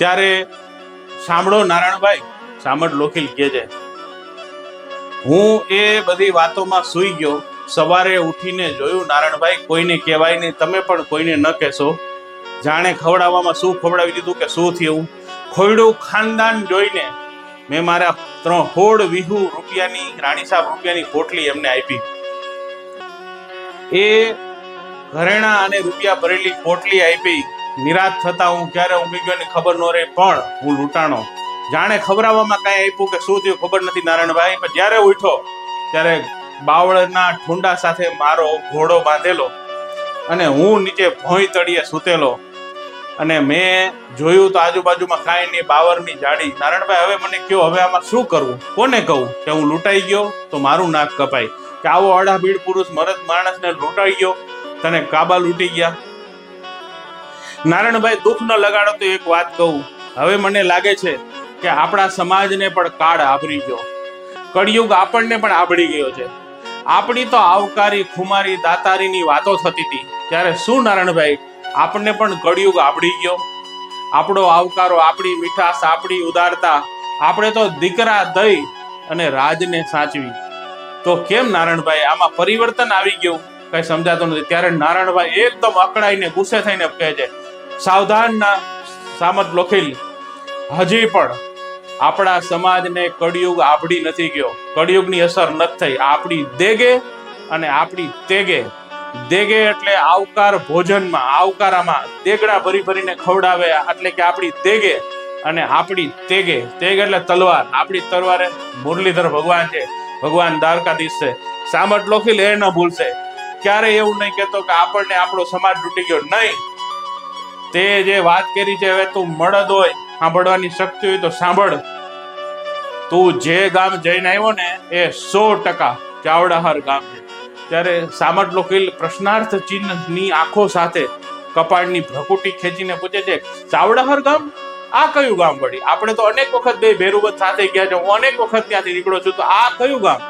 ત્યારે સાંભળો નારાયણભાઈ સામડ લોખીલ કે છે, હું એ બધી વાતોમાં સૂઈ ગયો. સવારે ઉઠીને જોયું નારાયણભાઈ, કોઈને કહેવાય નહીં. તમે પણ કોઈને ન કહેશો. જાણે ખવડાવવામાં શું ખવડાવી દીધું કે શું થયું? ખોયડું ખાનદાન જોઈને મેં મારા ત્રણ હોડ વિહુ રૂપિયાની, રાણી સાહેબ રૂપિયાની પોટલી એમને આપી. એ ઘરેણા અને રૂપિયા ભરેલી પોટલી આપી. નિરાશ થતા હું ક્યારે ઊંઘી ગયો ખબર ન રહે, પણ હું લૂંટાણો. જાણે ખબરાવવામાં કાંઈ આપ્યું કે શું થયું ખબર નથી નારાયણભાઈ, પણ જ્યારે ઉઠ્યો, ત્યારે બાવળના ઠુંડા સાથે મારો ઘોડો બાંધેલો અને હું નીચે ભોંય તળીએ સૂતેલો. અને મેં જોયું તો આજુબાજુમાં કાંઈ નહીં બાવરની જાડી. નારાયણભાઈ, હવે મને કયો, હવે આમાં શું કરવું? કોને કહું? કે હું લૂંટાઈ ગયો તો મારું નાક કપાય. કે આવો અડાભીડ પુરુષ મરદ માણસને લૂંટાઈ ગયો? તને કાબા લૂંટી ગયા? નારાયણભાઈ દુઃખ ન લગાડો તો એક વાત કહું. હવે મને લાગે છે કે આપણા સમાજને પણ કાળ આભરી ગયો. કળિયુગ આપણને પણ આભળી ગયો છે. આપણી તો આવકારી, ખુમારી, દાતારીની વાતો થતી હતી. ત્યારે શું નારાયણભાઈ? આપણને પણ કળિયુગ આભળી ગયો. આપણો આવકારો આપણી મીઠાશ, આપણી ઉદારતા. આપણે તો દીકરા દઈ અને રાજને સાચવી. તો કેમ નારાયણભાઈ? આમાં પરિવર્તન આવી ગયું? કઈ સમજાતું નથી. ત્યારે નારાયણભાઈ એકદમ અકળાઈને ગુસ્સે થઈને કહે છે સાવધાન ના સામત લોખીલ, હજી પણ આપણા સમાજને કળિયુગ આપડી નથી ગયો. કળિયુગની અસર નથી થઈ. આપણી દેગે અને આપણી તેગે. દેગે એટલે આવકાર ભોજનમાં, આવકારામાં. દેગડા ભરી ભરીને ખવડાવે એટલે કે આપણી દેગે અને આપણી તેગે. તેગ એટલે તલવાર. આપણી તલવારે મુરલીધર ભગવાન છે. ભગવાન દ્વારકાધીશ છે. સામટ લોખીલ એ ન ભૂલશે. ક્યારે એવું નહીં કહેતો કે આપણને આપણો સમાજ તૂટી ગયો. નહીં. તે જે વાત કરી છે, હવે તું મળદ હોય, સાંભળવાની શક્તિ હોય તો સાંભળ. તું જે ગામ જઈને આવ્યો ને, એ સો ટકા ચાવડાહર ગામ છે. ત્યારે સામટ લોકિલ પ્રશ્નાર્થ ચિહ્નની આંખો સાથે કપાળની ભ્રકુટી ખેંચીને પૂછે છે, ચાવડાહર ગામ? આ કયું ગામ વળી? આપણે તો અનેક વખત બે ભેરુબત સાથે ગયા છે. હું અનેક વખત ત્યાંથી નીકળો છું. તો આ કયું ગામ?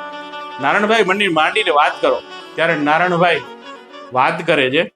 નારાયણભાઈ મને માંડીને વાત કરો. ત્યારે નારાયણભાઈ વાત કરે છે.